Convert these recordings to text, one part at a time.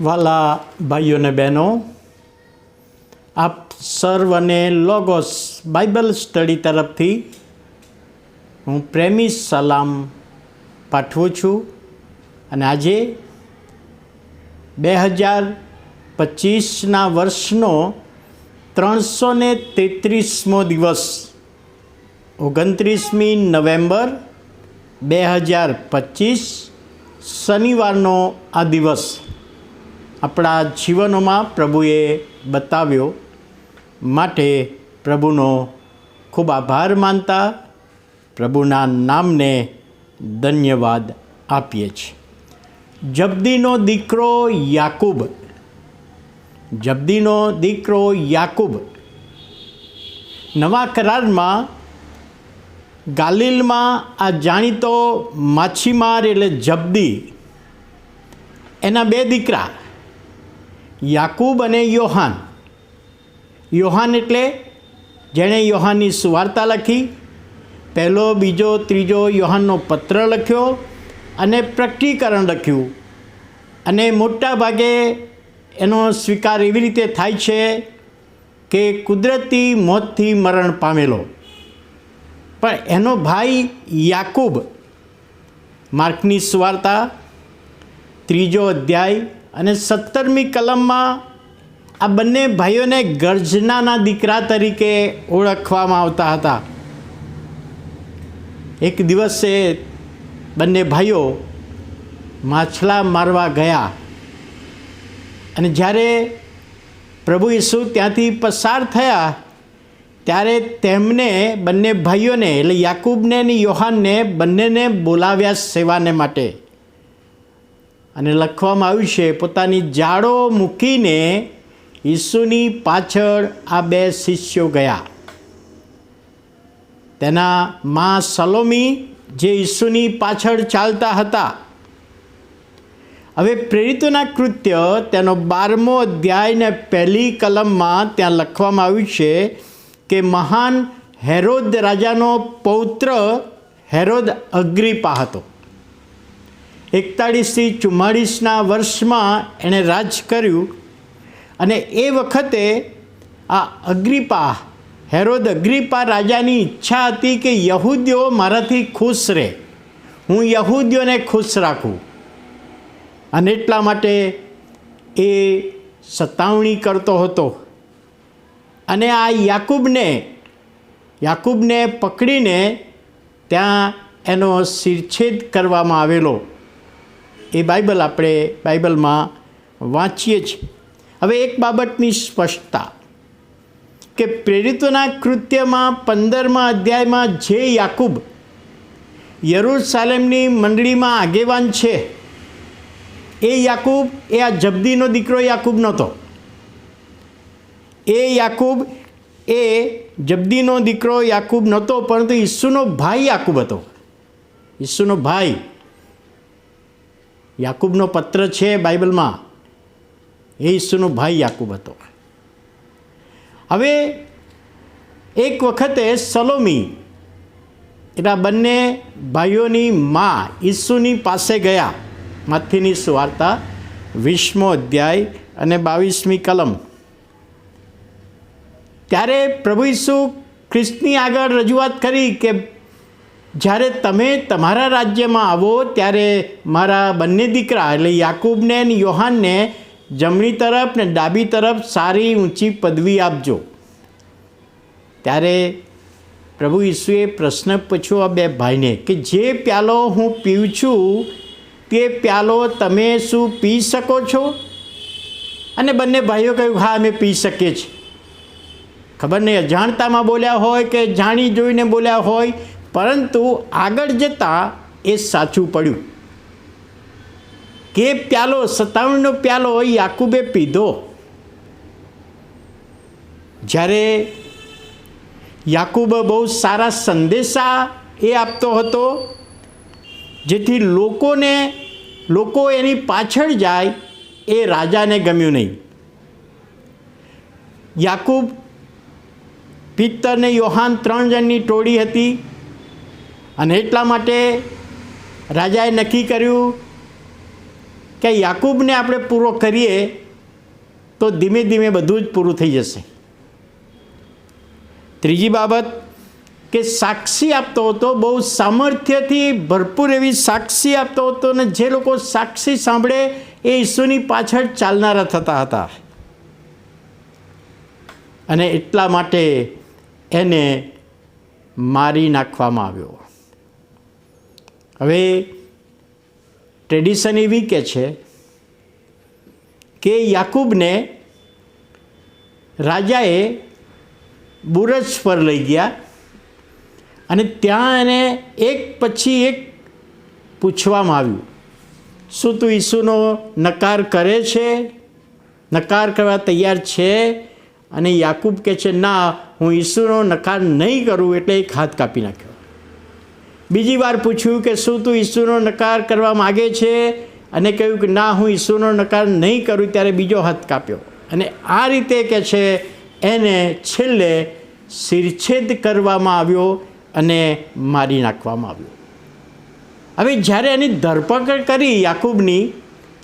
વાલા ભાઈઓ અને બહેનો, આપ સર્વને લોગોસ બાઇબલ સ્ટડી તરફથી હું પ્રેમી સલામ પાઠવું છું અને આજે બે હજાર પચીસના વર્ષનો ત્રણસો ને તેત્રીસમો દિવસ, ઓગણત્રીસમી નવેમ્બર બે હજાર પચીસ, શનિવારનો આ દિવસ. આપણા જીવનોમાં પ્રભુએ બતાવ્યો માટે પ્રભુનો ખૂબ આભાર માનતા પ્રભુના નામને ધન્યવાદ આપીએ છીએ. જબદીનો દીકરો યાકુબ જબદીનો દીકરો યાકુબ નવા કરારમાં ગાલિલમાં આ જાણીતો માછીમાર એટલે જબદી એના બે દીકરા યાકૂબ અને યોહાન. યોહાન એટલે જેણે યોહાનની સુવાર્તા લખી, પહેલો, બીજો, ત્રીજો યોહાનનો પત્ર લખ્યો અને પ્રકટીકરણ લખ્યું. અને મોટા ભાગે એનો સ્વીકાર એવી રીતે થાય છે કે કુદરતી મોતથી મરણ પામેલો. પણ એનો ભાઈ યાકૂબ, માર્કની સુવાર્તા, ત્રીજો અધ્યાય અને સત્તરમી કલમમાં આ બંને ભાઈઓને ગર્જનાના દીકરા તરીકે ઓળખવામાં આવતા હતા. એક દિવસે બંને ભાઈઓ માછલા મારવા ગયા અને જ્યારે પ્રભુ ઈસુ ત્યાંથી પસાર થયા, ત્યારે તેમને બંને ભાઈઓને એટલે યાકૂબને અને યોહાનને બંનેને બોલાવ્યા સેવાને માટે. અને લખવામાં આવ્યું છે, પોતાની જાડો મૂકીને ઈસુની પાછળ આ બે શિષ્યો ગયા. તેના મા સલોમી જે ઈસુની પાછળ ચાલતા હતા. હવે પ્રેરિતોના કૃત્ય તેનો બારમો અધ્યાયને પહેલી કલમમાં ત્યાં લખવામાં આવ્યું છે કે મહાન હેરોદ રાજાનો પૌત્ર હેરોદ અગ્રિપા હતો. એકતાળીસથી ચુમ્માળીસના વર્ષમાં એણે રાજ કર્યું અને એ વખતે આ અગ્રિપા, હેરોદ અગ્રિપા રાજાની ઈચ્છા હતી કે યહૂદીઓ મારાથી ખુશ રહે. હું યહૂદીઓને ખુશ રાખું. અને એટલા માટે એ સતાવણી કરતો હતો. અને આ યાકૂબને યાકૂબને પકડીને ત્યાં એનો શિરછેદ કરવામાં આવેલો. એ બાઇબલ આપણે બાઇબલમાં વાંચીએ છીએ. હવે એક બાબતની સ્પષ્ટતા કે પ્રેરિતોના કૃત્યમાં પંદરમા અધ્યાયમાં જે યાકૂબ યરૂસાલેમની મંડળીમાં આગેવાન છે, એ યાકૂબ, એ આ જબ્દીનો દીકરો યાકૂબ નહોતો. એ યાકૂબ, એ જબ્દીનો દીકરો યાકૂબ નહોતો, પરંતુ ઈસુનો ભાઈ યાકૂબ હતો. ઈસુનો ભાઈ યાકૂબનો પત્ર છે બાઇબલમાં. એ ઈસુનો ભાઈ યાકૂબ હતો. હવે એક વખતે સલોમી એના બંને ભાઈઓની મા ઈસુની પાસે ગયા. માથીની સુવાર્તા વીસમો અધ્યાય અને બાવીસમી કલમ. ત્યારે પ્રભુ ઈસુ ખ્રિસ્તની આગળ રજૂઆત કરી કે જ્યારે તમે તમારા રાજ્યમાં આવો, ત્યારે મારા બંને દીકરા, એટલે યાકૂબને અને યોહાનને, જમણી તરફ ને ડાબી તરફ સારી ઊંચી પદવી આપજો. ત્યારે પ્રભુ ઈસુએ પ્રશ્ન પૂછ્યો આ બે ભાઈને કે, જે પ્યાલો હું પીઉં છું, તે પ્યાલો તમે શું પી શકો છો? અને બંને ભાઈઓ કહ્યું, હા, અમે પી શકીએ છીએ. ખબર નહીં, અજાણતામાં બોલ્યા હોય કે જાણી જોઈને બોલ્યા હોય પરંતુ આગળ જતાં એ સાચું પડ્યું. કે પ્યાલો સત્તાવનનો પ્યાલો યાકુબે પીધો. જ્યારે યાકુબ બહુ સારા સંદેશા એ આપતો હતો, જેથી લોકોને, લોકો એની પાછળ જાય એ રાજાને ગમ્યું નહીં. યાકૂબ પિત્તર ને યોહાન ત્રણ જણની ટોળી હતી. અને એટલા માટે રાજાએ નક્કી કર્યું કે યાકૂબને આપણે પૂરો કરીએ તો ધીમે ધીમે બધું જ પૂરું થઈ જશે. ત્રીજી બાબત કે સાક્ષી આપતો હતો, બહુ સામર્થ્યથી ભરપૂર એવી સાક્ષી આપતો હતો અને જે લોકો સાક્ષી સાંભળે એ ઈસુની પાછળ ચાલનારા થતા હતા. અને એટલા માટે એને મારી નાખવામાં આવ્યો. હવે ટ્રેડિશન એવી કે છે કે યાકૂબને રાજાએ બુરજ પર લઈ ગયા અને ત્યાં એને એક પછી એક પૂછવામાં આવ્યું, શું તું ઈસુનો નકાર કરે છે? નકાર કરવા તૈયાર છે? અને યાકૂબ કહે છે, ના, હું ઈસુનો નકાર નહીં કરું એટલે એક હાથ કાપી નાખ્યો. બીજી વાર પૂછ્યું કે શું તું ઈસુનો નકાર કરવા માગે છે? અને કહ્યું કે ના, હું ઈસુનો નકાર નહીં કરું ત્યારે બીજો હાથ કાપ્યો. અને આ રીતે કે છે, એને છેલ્લે શિરછેદ કરવામાં આવ્યો અને મારી નાખવામાં આવ્યો. હવે જ્યારે એની ધરપકડ કરી યાકુબની,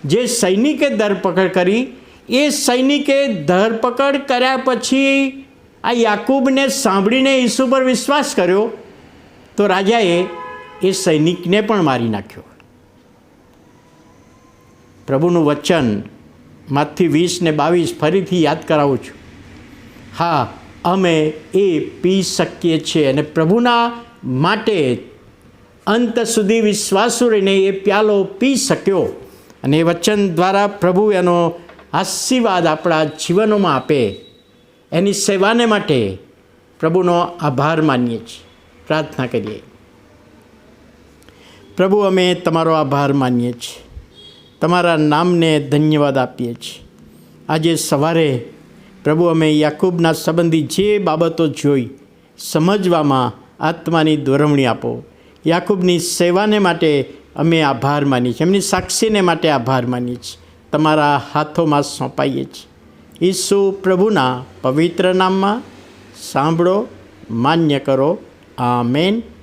જે સૈનિકે ધરપકડ કરી, એ સૈનિકે ધરપકડ કર્યા પછી આ યાકૂબને સાંભળીને ઈસુ પર વિશ્વાસ કર્યો તો રાજાએ એ સૈનિકને પણ મારી નાખ્યો. પ્રભુનું વચન માથી વીસ ને બાવીસ ફરીથી યાદ કરાવું છું. હા, અમે એ પી શકીએ છીએ અને પ્રભુના માટે અંત સુધી વિશ્વાસુ રહીને એ પ્યાલો પી શક્યો અને એ વચન દ્વારા પ્રભુ એનો આશીર્વાદ આપણા જીવનોમાં આપે. એની સેવાને માટે પ્રભુનો આભાર માનીએ છીએ. પ્રાર્થના કરીએ. પ્રભુ, અમે તમારો આભાર માનીએ છીએ. તમારા નામને ધન્યવાદ આપીએ છીએ. આજે સવારે પ્રભુ, અમે યાકૂબના સંબંધી જે બાબતો જોઈ સમજવામાં આત્માની દોરવણી આપો. યાકૂબની સેવાને માટે અમે આભાર માનીએ છીએ. એમની સાક્ષીને માટે આભાર માનીએ છીએ. તમારા હાથોમાં સોંપાઈએ છીએ. ઈસુ પ્રભુના પવિત્ર નામમાં સાંભળો, માન્ય કરો. Amen.